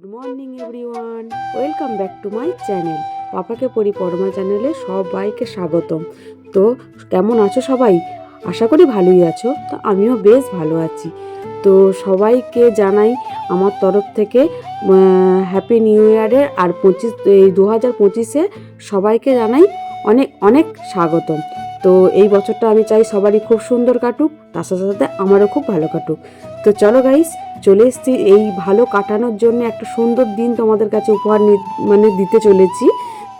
Good morning everyone welcome back to my channel পাপাকে পরি পরমা চ্যানেলে সবাইকে স্বাগতম। তো, কেমন আছো সবাই? আশা করি ভালোই আছো। তো, আমিও বেশ ভালো আছি। তো, সবাইকে জানাই আমার তরফ থেকে হ্যাপি নিউ ইয়ারের আর পঁচিশ, এই দু হাজার পঁচিশে সবাইকে জানাই অনেক অনেক স্বাগতম। তো, এই বছরটা আমি চাই সবারই খুব সুন্দর কাটুক, তার সাথে সাথে আমারও খুব ভালো কাটুক। তো, চলো গাইস চলে এসেছি। এই ভালো কাটানোর জন্য একটা সুন্দর দিন তোমাদের কাছে উপহার মানে দিতে চলেছি।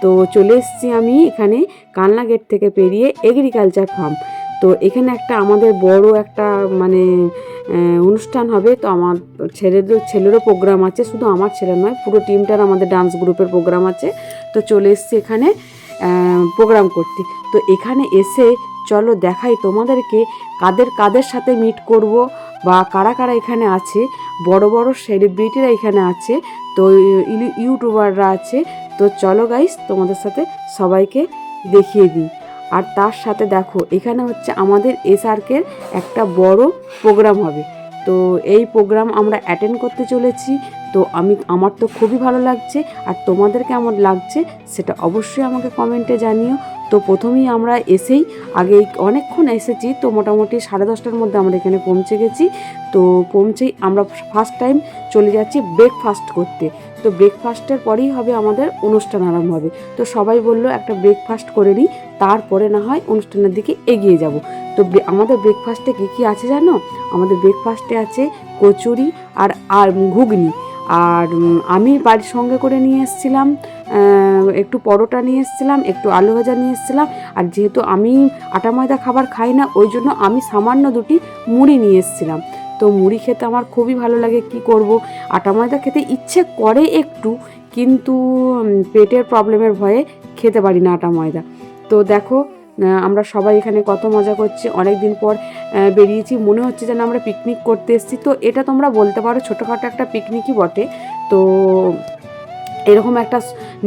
তো চলে এসেছি আমি এখানে কালনা গেট থেকে পেরিয়ে এগ্রিকালচার ফার্ম তো এখানে একটা আমাদের বড় একটা মানে অনুষ্ঠান হবে। তো আমার ছেলেদের, ছেলেরও প্রোগ্রাম আছে। শুধু আমার ছেলে নয়, পুরো টিমটার আমাদের ডান্স গ্রুপের প্রোগ্রাম আছে। তো চলে এসেছি এখানে প্রোগ্রাম করতে। তো এখানে এসে চলো দেখাই তোমাদেরকে কাদের কাদের সাথে মিট করব। বা কারা কারা এখানে আছে, বড় বড় সেলিব্রিটিরা এখানে আছে, তো ইউটিউবাররা আছে, তো চলো গাইস তোমাদের সাথে সবাইকে দেখিয়ে দিই। আর তার সাথে দেখো, এখানে হচ্ছে আমাদের এসআরকের একটা বড় প্রোগ্রাম হবে। তো এই প্রোগ্রাম আমরা অ্যাটেন্ড করতে চলেছি, তো আমি, আমার তো খুবই ভালো লাগছে, আর তোমাদের কেমন লাগছে, সেটা অবশ্যই আমাকে কমেন্টে জানিও। তো প্রথমেই আমরা এসেই আগে অনেকক্ষণ এসেছি, তো মোটামুটি সাড়ে দশটার মধ্যে আমরা এখানে পৌঁছে গেছি। তো পৌঁছেই আমরা ফার্স্ট টাইম চলে যাচ্ছি ব্রেকফাস্ট করতে। তো ব্রেকফাস্টের পরেই হবে আমাদের অনুষ্ঠান আরম্ভ হবে। তো সবাই বলল একটা ব্রেকফাস্ট করে নিই, তারপরে না হয় অনুষ্ঠানের দিকে এগিয়ে যাব। তো আমাদের ব্রেকফাস্টে কী কী আছে জানো? আমাদের ব্রেকফাস্টে আছে কচুরি আর আর ঘুগনি। আর আমি বাড়ির সঙ্গে করে নিয়ে এসেছিলাম একটু পরোটা নিয়ে এসেছিলাম, একটু আলু ভাজা নিয়ে এসেছিলাম, আর যেহেতু আমি আটা ময়দা খাবার খাই না, ওই জন্য আমি সামান্য দুটি মুড়ি নিয়ে এসেছিলাম। তো মুড়ি খেতে আমার খুবই ভালো লাগে, কি করব? আটা ময়দা খেতে ইচ্ছে করে একটু, কিন্তু পেটের প্রবলেমের ভয়ে খেতে পারি না আটা ময়দা। তো দেখো আমরা সবাই এখানে কত মজা করছি অনেক দিন পর বেরিয়েছি। মনে হচ্ছে যেন আমরা পিকনিক করতে এসেছি। তো এটা তোমরা বলতে পারো, ছোটোখাটো একটা পিকনিকই বটে। তো এরকম একটা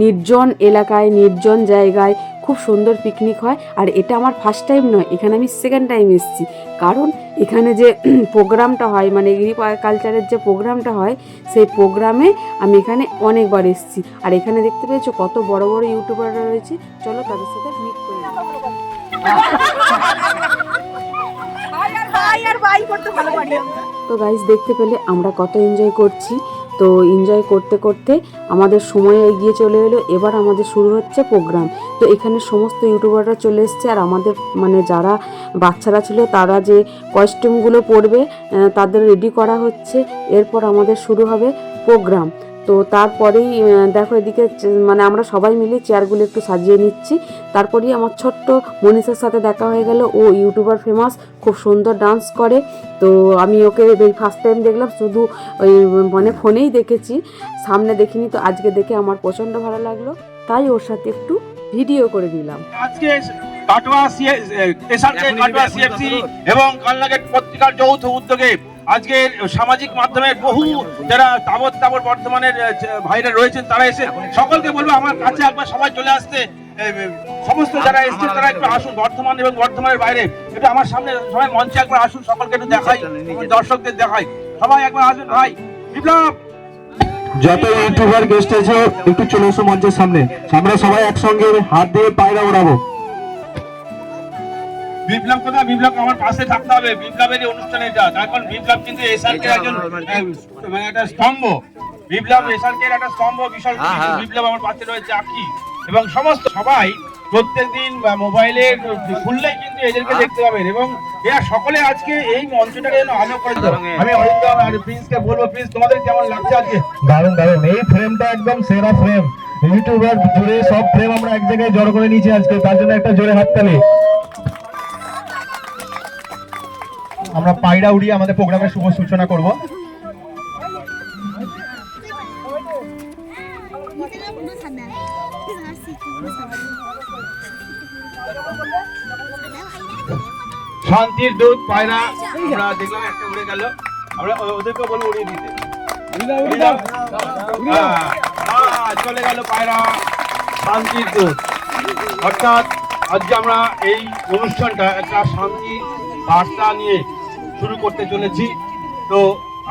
নির্জন এলাকায়, নির্জন জায়গায় খুব সুন্দর পিকনিক হয়। আর এটা আমার ফার্স্ট টাইম নয়, এখানে আমি সেকেন্ড টাইম এসেছি। কারণ এখানে যে প্রোগ্রামটা হয় মানে এগ্রিকালচারের যে প্রোগ্রামটা হয়, সেই প্রোগ্রামে আমি এখানে অনেকবার এসেছি। আর এখানে দেখতে পেয়েছ কত বড় বড় ইউটিউবাররা রয়েছে। চলো তাদের সাথে মিট করে। তো গাইজ দেখতে পেলে আমরা কত এনজয় করছি। তো এনজয় করতে করতে আমাদের সময় এগিয়ে চলে এলো। এবার আমাদের শুরু হচ্ছে প্রোগ্রাম তো এখানে সমস্ত ইউটিউবাররা চলে এসছে আর আমাদের মানে যারা বাচ্চারা ছিল, তারা যে কস্টিউমগুলো পরবে তাদের রেডি করা হচ্ছে। এরপর আমাদের শুরু হবে প্রোগ্রাম তো তারপরেই দেখো এদিকে মানে আমরা সবাই মিলে চেয়ারগুলো একটু সাজিয়ে নিচ্ছি তারপরেই আমার ছোট্ট মনীষার সাথে দেখা হয়ে গেল ও ইউটিউবার ফেমাস খুব সুন্দর ডান্স করে তো আমি ওকে ফার্স্ট টাইম দেখলাম শুধু ওই মানে ফোনেই দেখেছি সামনে দেখিনি তো আজকে দেখে আমার প্রচণ্ড ভালো লাগল তাই ওর সাথে একটু ভিডিও করে দিলাম আজকে কাটোয়া এবং কালনাগেট পত্রিকার যৌথ উদ্যোগে আজকে সামাজিক মাধ্যমের বহু যারা তাবৎ তাবৎ বর্তমানের ভাইরা রয়েছেন, তারা এসে সকলকে বলব, আমার কাছে একবার সবাই চলে আসতে সমস্ত যারা এসছেন, তারা একটু আসুন বর্ধমান এবং বর্ধমানের বাইরে। একটু আমার সামনে সবাই মঞ্চে একবার আসুন, সকলকে একটু দেখাই দর্শকদের দেখাই। সবাই একবার আসুন, ভাই। বিপ্লব! যত ইউটিউবার গেস্ট আছে একটু চলে এসো মঞ্চের সামনে। আমরা সবাই একসঙ্গে হাত দিয়ে পায়রা ওড়াবো। বিপ্লব কোথায় বিপ্লব আমার পাশে থাকতে হবে। বিপ্লবের এই অনুষ্ঠানে যা। এখন বিপ্লব কিন্তু এসআরকে একজন মানে একটা স্তম্ভ। বিপ্লব এসআরকে একটা স্তম্ভ বিশাল বিপ্লব আমার পাশে রয়েছে আকি এবং সমস্ত সবাই প্রত্যেকদিন মোবাইলে খুললেই কিন্তু এদেরকে দেখতে পাবেন। এবং এরা সকলে আজকে এই মঞ্চটাকে যেন আলো করে। আমি অরিন্দম আর প্রিন্সকে বলব প্রিন্স তোমাদের কেমন লাগছে আজকে? দারুণ দারুণ। এই ফ্রেমটা একদম সেরা ফ্রেম ইউটিউবার জুড়ে সব ফ্রেম আমরা এক জায়গায় জড়ো করে নিয়েছি আজকে। তার জন্য একটা জোরে হাততালি। আমরা পায়রা উড়িয়ে আমাদের প্রোগ্রামের শুভ সূচনা করব। শান্তির দূত পায়রা আমরা দেখলাম একটা উড়ে গেল। আমরা ওদেরকে বলব উড়িয়ে দিতে। হ্যাঁ, হ্যাঁ, চলে গেল পায়রা শান্তির দূত। অর্থাৎ আজকে আমরা এই অনুষ্ঠানটা একটা শান্তি বার্তা নিয়ে শুরু করতে চলেছি। তো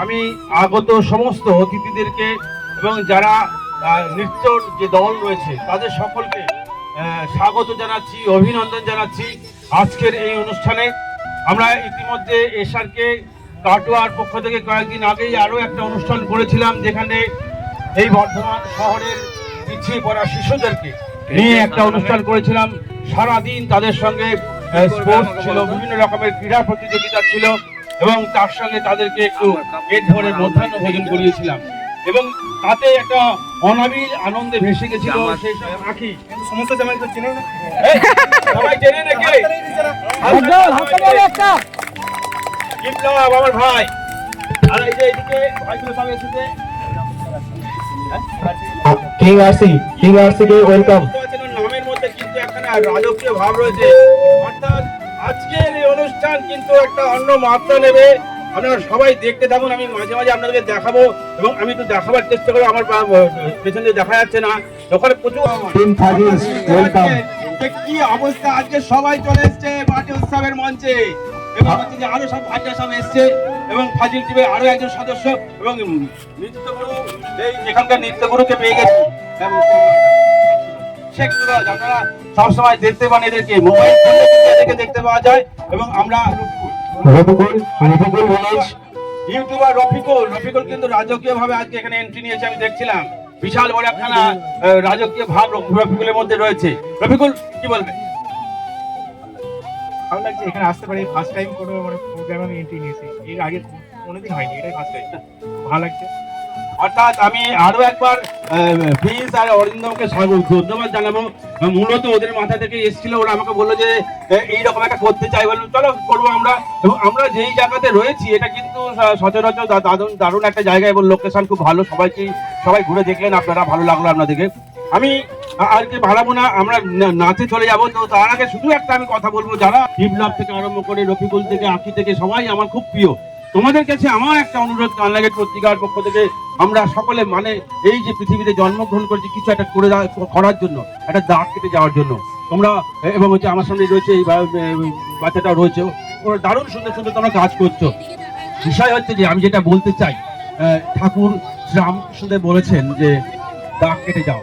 আমি আগত সমস্ত অতিথিদেরকে এবং যারা নৃত্যর যে দল রয়েছে, তাদের সকলকে স্বাগত জানাচ্ছি, অভিনন্দন জানাচ্ছি আজকের এই অনুষ্ঠানে। আমরা ইতিমধ্যে এসআরকে কাটোয়ার পক্ষ থেকে কয়েকদিন আগেই আরও একটা অনুষ্ঠান করেছিলাম, যেখানে এই বর্ধমান শহরের পিছিয়ে পড়া শিশুদেরকে নিয়ে একটা অনুষ্ঠান করেছিলাম। সারাদিন তাদের সঙ্গে স্পোর্টস ছিল, বিভিন্ন রকমের ক্রীড়া প্রতিযোগিতা ছিল। এবং তার সঙ্গে তাদেরকে একটু পেট ভরে মধ্যাহ্ন ভোজন করিয়েছিলাম। এবং তাতে একটা অনাবিল আনন্দে ভেসে গেছিল সেই সব আঁকি সমস্ত জামাই তো চিনো না। সবাই জেনে নাকি? বিপ্লব আমার ভাই। আর এই যে এদিকে ভাইগুলো সব এসেছে। কিং আরসি কিং আরসি কে ওয়েলকাম বুঝতে পারছেন, ওর নামের মধ্যে কিন্তু একখানা রাজকীয় ভাব রয়েছে। অর্থাৎ আজকের এই অনুষ্ঠান কিন্তু একটা অন্য মাত্রা নেবে। আপনারা সবাই দেখতে থাকুন আমি মাঝে মাঝে আপনাদেরকে দেখাবো এবং আমি একটু দেখাবার চেষ্টা করব। আমার পেছনে দেখা যাচ্ছে না। ওখানে প্রচুর কি অবস্থা? আজকে সবাই চলে এসছে পার্টি উৎসবের মঞ্চে। এবং যে আরও সব ভাইরা সব এসছে। এবং ফাজিল টিমের আরও একজন সদস্য এবং নৃত্যগুরু এই এখানকার নৃত্যগুরুকে পেয়ে গেছি। সবসময় দেখতে পান এদেরকে। মোবাইল ফোনে এদেরকে দেখতে পাওয়া যায় এবং আমরা ভিলেজ ইউটিউবার রফিকুল। রফিকুল কিন্তু রাজকীয় ভাবে আজকে এখানে এন্ট্রি নিয়েছে আমি দেখছিলাম। বিশাল বড় একখানা রাজকীয় ভাব রফিকুলের মধ্যে রয়েছে। রফিকুল কি বলবে? ভালো লাগছে এখানে আসতে পারি ফার্স্ট টাইম কোনো মানে প্রোগ্রামে আমি এন্ট্রি নিয়েছি। এর আগে কোনোদিন হয়নি এটাই ফার্স্ট টাইম ভালো লাগছে। অর্থাৎ আমি আরও একবার ফিজ আর অরিন্দমকে ধন্যবাদ জানাব। মূলত ওদের মাথা থেকে এসেছিল, ওরা আমাকে বলল যে এইরকম একটা করতে চাই। বললাম চলো, করব আমরা। এবং আমরা যেই জায়গাতে রয়েছি, এটা কিন্তু সচরাচর দারুণ দারুণ একটা জায়গা এবং লোকেশন খুব ভালো। সবাইকে সবাই ঘুরে দেখলেন আপনারা ভালো লাগল আপনাদেরকে। আমি আর কি ভাড়াবো না, আমরা নাচে চলে যাব। তো তার আগে শুধু একটা আমি কথা বলব, যারা বিপ্লব থেকে আরম্ভ করে রফিকুল থেকে আখি থেকে, সবাই আমার খুব প্রিয়। তোমাদের কাছে আমার একটা অনুরোধ কানলাগেট পত্রিকার পক্ষ থেকে। আমরা সকলে মানে এই যে পৃথিবীতে জন্মগ্রহণ করেছি, কিছু একটা করে করার জন্য, একটা দাগ কেটে যাওয়ার জন্য। তোমরা, এবং হচ্ছে আমার সামনে রয়েছে এই বাচ্চাটা রয়েছে। ওরা দারুণ সুন্দর সুন্দর তোমরা কাজ করছ। বিষয় হচ্ছে যে, আমি যেটা বলতে চাই ঠাকুর রামকৃষ্ণদেব বলেছেন যে, দাগ কেটে যাও।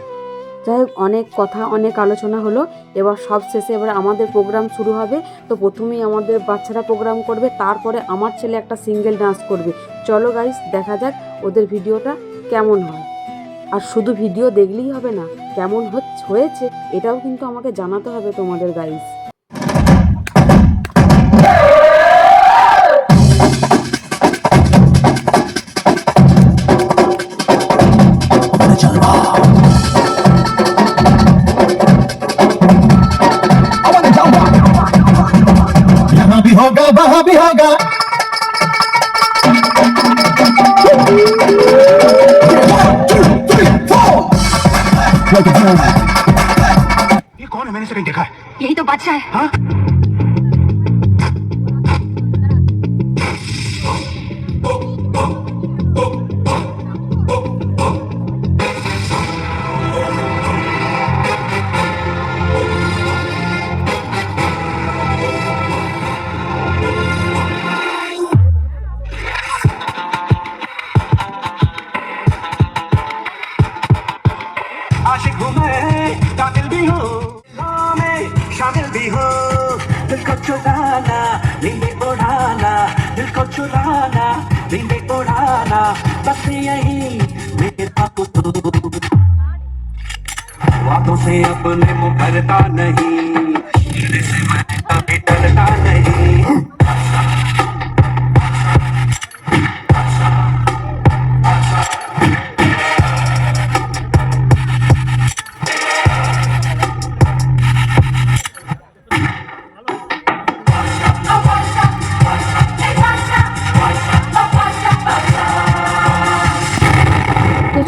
যাই হোক, অনেক কথা, অনেক আলোচনা হলো। এবার সব শেষে এবার আমাদের প্রোগ্রাম শুরু হবে। তো প্রথমেই আমাদের বাচ্চারা প্রোগ্রাম করবে, তারপরে আমার ছেলে একটা সিঙ্গেল ডান্স করবে। চলো গাইস দেখা যাক ওদের ভিডিওটা কেমন হয়। আর শুধু ভিডিও দেখলেই হবে না, কেমন হয়েছে, এটাও কিন্তু আমাকে জানাতে হবে তোমাদের গাইস यहाँ भी होगा वहाँ भी होगा ये कौन है? मैंने इसे देखा है। यही तो बादशाह है। हाँ? शामिल भी हूँ। उड़ाना दिल को उड़ाना बस यही मेरा बातों से अपने मुँह भरता नहीं से मैं कभी डरता नहीं।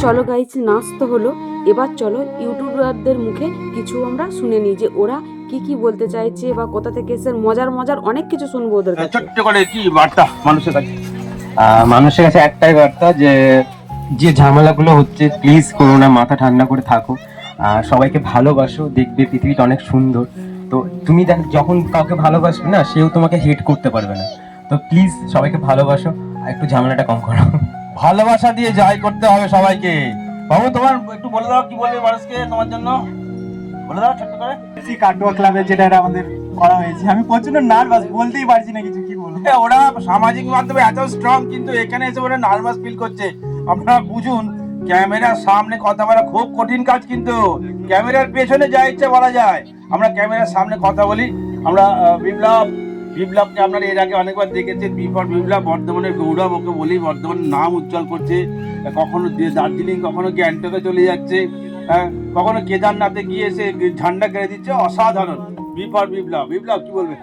চলো গাইস নাচ তো হলো। এবার চলো ইউটিউবারদের মুখে কিছু আমরা শুনে নিই যে ওরা কি কি বলতে চাইছে বা কোথা থেকে এসে মজার মজার অনেক কিছু শুনব ওদের কাছে। ছোট্ট করে কি বার্তা মানুষের কাছে? মানুষের কাছে একটাই বার্তা যে যে ঝামেলাগুলো হচ্ছে প্লিজ করো না মাথা ঠান্ডা করে থাকো। সবাইকে ভালোবাসো দেখবে পৃথিবীটা অনেক সুন্দর। তো তুমি দেখ যখন কাউকে ভালোবাসবে না সেও তোমাকে হেট করতে পারবে না। তো প্লিজ সবাইকে ভালোবাসো আর একটু ঝামেলাটা কম করো। ভালোবাসা দিয়ে জয় করতে হবে সবাইকে। বাবু তোমার একটু বলে দাও কি বলবে মানুষকে তোমার জন্য? বলে দাও ছোট্ট করে। কাটোয়া ক্লাবের যেটা আমাদের করা হয়েছে আমি প্রচণ্ড নার্ভাস বলতেই পারছি না কিছু কি বলব? এ, ওরা সামাজিক মাধ্যমে এত স্ট্রং কিন্তু এখানে এসে ওরা নার্ভাস ফিল করছে। আপনারা বুঝুন ক্যামেরার সামনে কথা বলা খুব কঠিন কাজ কিন্তু ক্যামেরার পেছনে যা ইচ্ছে বলা যায়। আমরা ক্যামেরার সামনে কথা বলি আমরা বিপ্লব বিপ্লবকে আপনারা এর আগে অনেকবার দেখেছেন বিপদ বিপ্লব বর্ধমানের গৌরব, ওকে বলি বর্ধমানের নাম উজ্জ্বল করছে। কখনো দার্জিলিং, কখনো গ্যাংটকে চলে যাচ্ছে। কখনো কেদারনাথে গিয়ে এসে ঝান্ডা কেড়ে দিচ্ছে। অসাধারণ। বিপদ বিপ্লব বিপ্লব, কি বলবে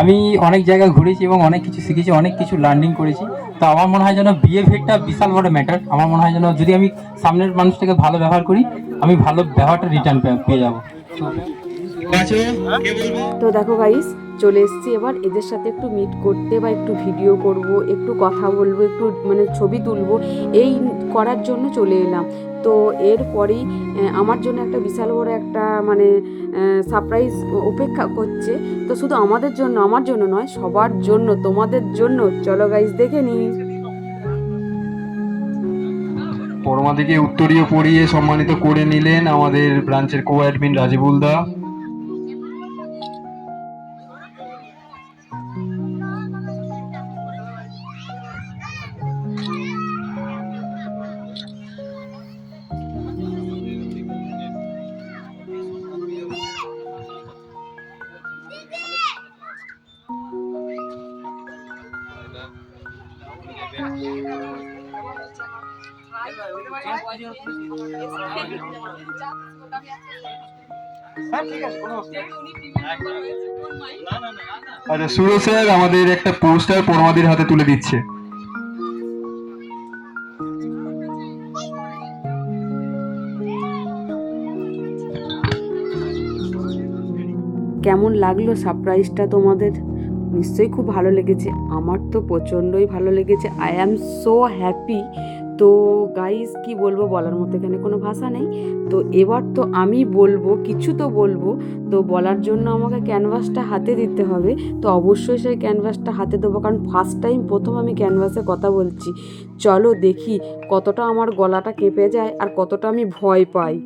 আমি অনেক জায়গায় ঘুরেছি এবং অনেক কিছু শিখেছি, অনেক কিছু লার্নিং করেছি। তো আমার মনে হয় যেন বিহেভিয়ারটা বিশাল বড় ম্যাটার আমার মনে হয় যেন যদি আমি সামনের মানুষটাকে ভালো ব্যবহার করি, আমি ভালো ব্যবহারটা রিটার্ন পেয়ে যাব। তো দেখো গাইস চলে এসেছি এবার। এদের সাথে একটু মিট করতে বা একটু ভিডিও করব একটু কথা বলব একটু মানে ছবি তুলবো এই করার জন্য চলে এলাম। তো এরপরেই আমার জন্য একটা বিশাল বড় একটা মানে সারপ্রাইজ অপেক্ষা করছে। তো শুধু আমাদের জন্য আমার জন্য নয় সবার জন্য তোমাদের জন্য। চলো গাইস দেখে নিই। পরমাদিকে উত্তরীয় পড়িয়ে সম্মানিত করে নিলেন আমাদের ব্রাঞ্চের কো অ্যাডমিন রাজিবুল দা। আচ্ছা সুরজ স্যার আমাদের একটা পোস্টার পরমাদির হাতে তুলে দিচ্ছে। কেমন লাগল সারপ্রাইজটা তোমাদের? নিশ্চয়ই খুব ভালো লেগেছে। আমার তো প্রচণ্ডই ভালো লেগেছে। আই অ্যাম সো হ্যাপি তো গাইজ কি বলব বলার মতো এখানে কোনো ভাষা নেই। তো এবার তো আমি বলব, কিছু তো বলব। তো বলার জন্য আমাকে ক্যানভাসটা হাতে দিতে হবে। তো অবশ্যই সেই ক্যানভাসটা হাতে দেবো, কারণ ফার্স্ট টাইম প্রথম আমি ক্যানভাসে কথা বলছি। চলো দেখি কতটা আমার গলাটা কেঁপে যায় আর কতটা আমি ভয় পাই।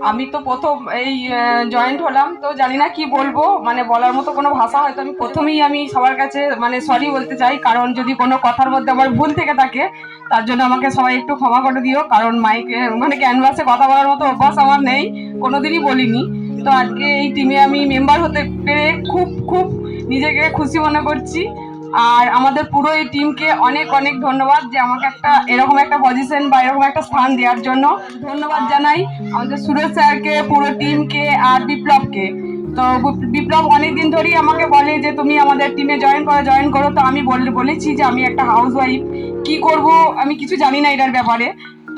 আমি তো প্রথম এই জয়েন্ট হলাম, তো জানি না কি বলব। মানে বলার মতো কোনো ভাষা হয়তো আমি প্রথমেই আমি সবার কাছে মানে সরি বলতে চাই, কারণ যদি কোনো কথার মধ্যে আমার ভুল থেকে থাকে, তার জন্য আমাকে সবাই একটু ক্ষমা করে দিও, কারণ মাইকে মানে ক্যানভাসে কথা বলার মতো অভ্যাস আমার নেই, কোনোদিনই বলিনি। তো আজকে এই টিমে আমি মেম্বার হতে পেরে খুব খুব নিজেকে খুশি মনে করছি। আর আমাদের পুরো এই টিমকে অনেক অনেক ধন্যবাদ যে আমাকে একটা এরকম একটা পজিশন বা এরকম একটা স্থান দেওয়ার জন্য ধন্যবাদ জানাই আমাদের সুরেশ স্যারকে, পুরো টিমকে আর বিপ্লবকে। তো বিপ্লব অনেকদিন ধরেই আমাকে বলে যে, তুমি আমাদের টিমে জয়েন করো জয়েন করো। তো আমি বল বলেছি যে, আমি একটা হাউস ওয়াইফ কী করব আমি কিছু জানি না এটার ব্যাপারে।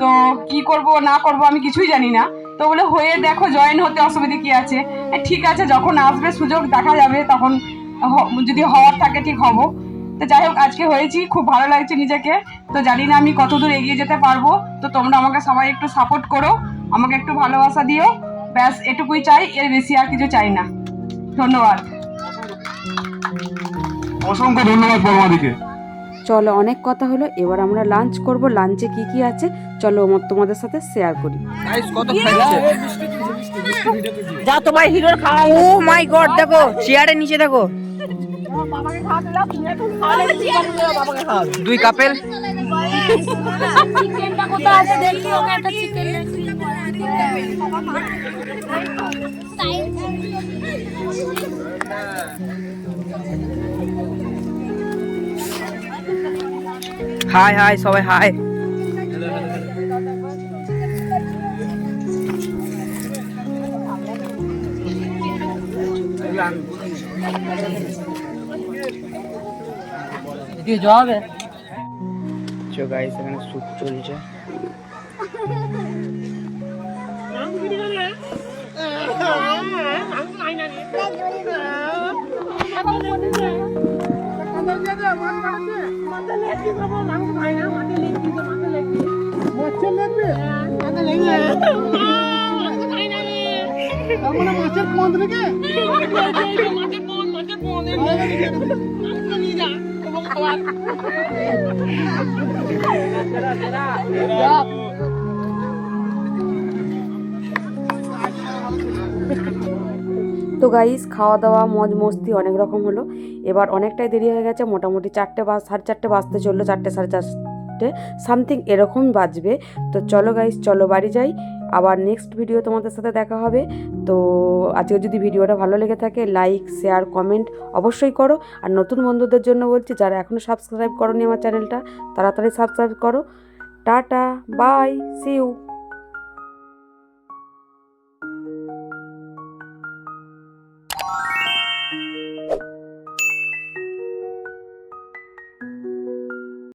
তো কি করব, না করব আমি কিছুই জানি না। তো বলে, হয়ে দেখো জয়েন হতে অসুবিধে কি আছে? ঠিক আছে, যখন আসবে, সুযোগ দেখা যাবে, তখন যদি হওয়ার থাকে, ঠিক হব। তো যাই হোক আজকে হয়েছি খুব ভালো লাগছে নিজেকে। তো জানি না আমি কতদূর এগিয়ে যেতে পারব। তো তোমরা আমাকে সবাই একটু সাপোর্ট করো আমাকে একটু ভালোবাসা দিও। ব্যাস এটুকুই চাই এর বেশি আর কিছু চাই না। ধন্যবাদ। অসংখ্য ধন্যবাদ পরমাদিকে চলো অনেক কথা হলো এবার আমরা লাঞ্চ করব। লাঞ্চে কি কি আছে চলো আমার তোমাদের সাথে শেয়ার করি। যা তোমার হিরোর খাওয়া। ও মাই গড দেখো চেয়ারের নিচে দেখো। দুই কাপেল হাই হাই সবাই হাই দিয়ে যাওয়া হবে চো গাইস এখানে স্যুপ চলছে। মাছের পন্দ নাকি? মাছের পন্দ মাছের পন্দ তো গাইস খাওয়া দাওয়া, মজ মস্তি অনেক রকম হলো। এবার অনেকটাই দেরি হয়ে গেছে, মোটামুটি চারটে বাজ সাড়ে চারটে বাজতে চলল, চারটে সাড়ে চারটে সামথিং এরকম বাজবে। তো চলো গাইস চলো বাড়ি যাই। আবার নেক্সট ভিডিও তোমাদের সাথে দেখা হবে। তো আজকে যদি ভিডিওটা ভালো লেগে থাকে লাইক শেয়ার কমেন্ট অবশ্যই করো। আর নতুন বন্ধুদের জন্য বলছি, যারা এখনও সাবস্ক্রাইব করোনি আমার চ্যানেলটা তাড়াতাড়ি সাবস্ক্রাইব করো। Tata bye C you